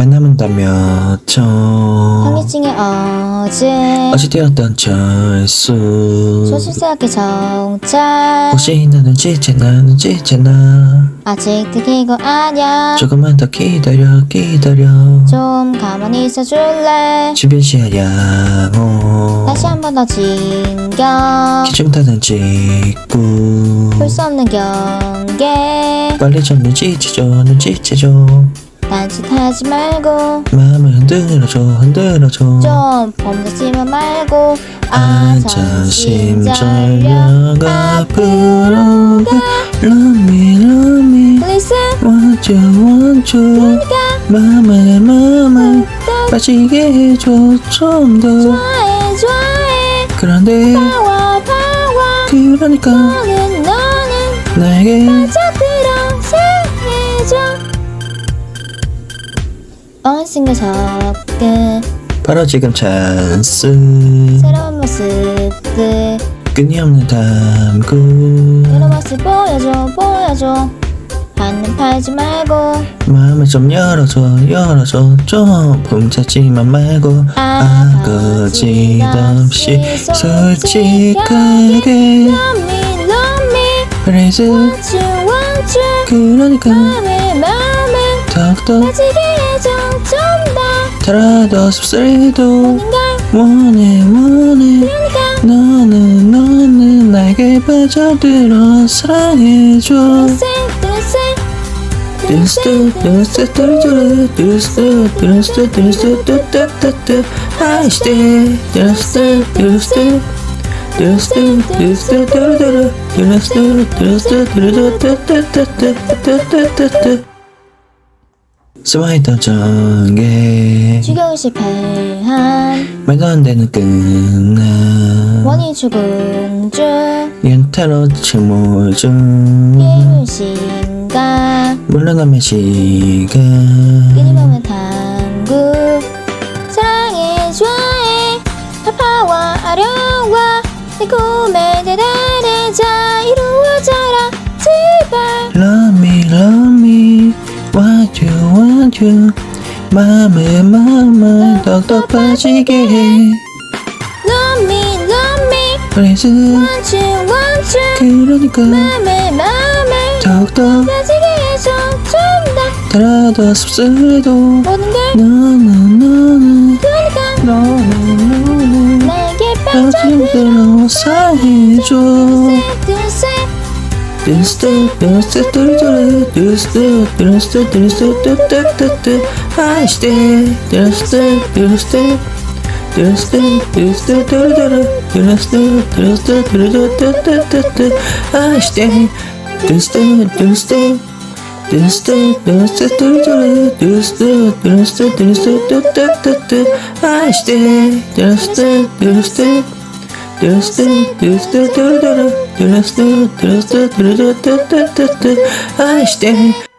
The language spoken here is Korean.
만남은다며 저 황희증의 어제. 어제 되었던 철수. 소실스럽게 정찰. 혹시 나는 지체나 는 지체나. 아직 거 아냐 조금만 더 기다려 기다려. 좀 가만히 있어줄래? 주변 시야 양호 다시 한 번 더 진격. 기중 타는 직구 볼수 없는 경계. 빨리 좀 눈치채줘 눈치채줘 딴짓하지 말고 마음을 흔들어줘 흔들어줘. 좀 범죄지만 말고 아자심 전력 앞으로 가 Love me love me Listen. Want you want you. 마음에 마음을 빠지게 해줘 좀더. 좋아해 좋아해. 그런데 파워 파워 그러니까 너는 너는 나에게 빠져 언싱글 접근 바로 지금 찬스. 새로운 모습들 끊임없는 탐구. 새로운 모습 보여줘 보여줘. 한눈 팔지 말고. 마음을 좀 열어줘 열어줘. 좀 훔쳤지만 말고. 아 거짓 없이 솔직하게. Love me love me 그래서 want you want you. 그러니까. 맘에 맘에. 더욱더 빠지게 해줘 좀더 더라도 씁쓸해도 뭔가 원해 원해 그러니까 너는 너는 나에게 빠져들어 사랑해줘 say say 뚜스뚜 뚜스뚜 뚜루뚜루 뚜스뚜 뚜스뚜 뚜스뚜 뚜뚜뚜뚜 아이스테 뚜스뚜 뚜스뚜 뚜스뚜 뚜스뚜 뚜루뚜루 뚜스뚜 뚜스뚜 뚜루뚜 뚜뚜뚜뚜뚜뚜뚜뚜뚜 숨어있던 전개. 추격을 실패한 말도 안 되는 끝나. 원인 추궁 중 연타로 침몰 중 게임을 신가 물러나면 시간. 끊임없는 탐구 사랑해 좋아해 아파와 아려워 내 꿈에 대달 you, want you. 마음에 마음을 더욱더 빠지게 해. Love me love me 그래서 want you want you. 그러니까. 맘에 맘에. 더욱더 빠지게 해줘. 좀더. 달아도 씁쓸해도. 모든 걸 너는 너는. 그러니까. 너는 너는. 내게 빠져들어 テレステテレステテレテレテレステテしステテレステテテテテ愛してテレステテレステテレステテレステテレテレテレステテレステテレテテテテ愛してテレステテレステテレステテしステテレテレテレステテレステテレステテテテテ愛してテレステテレステ愛して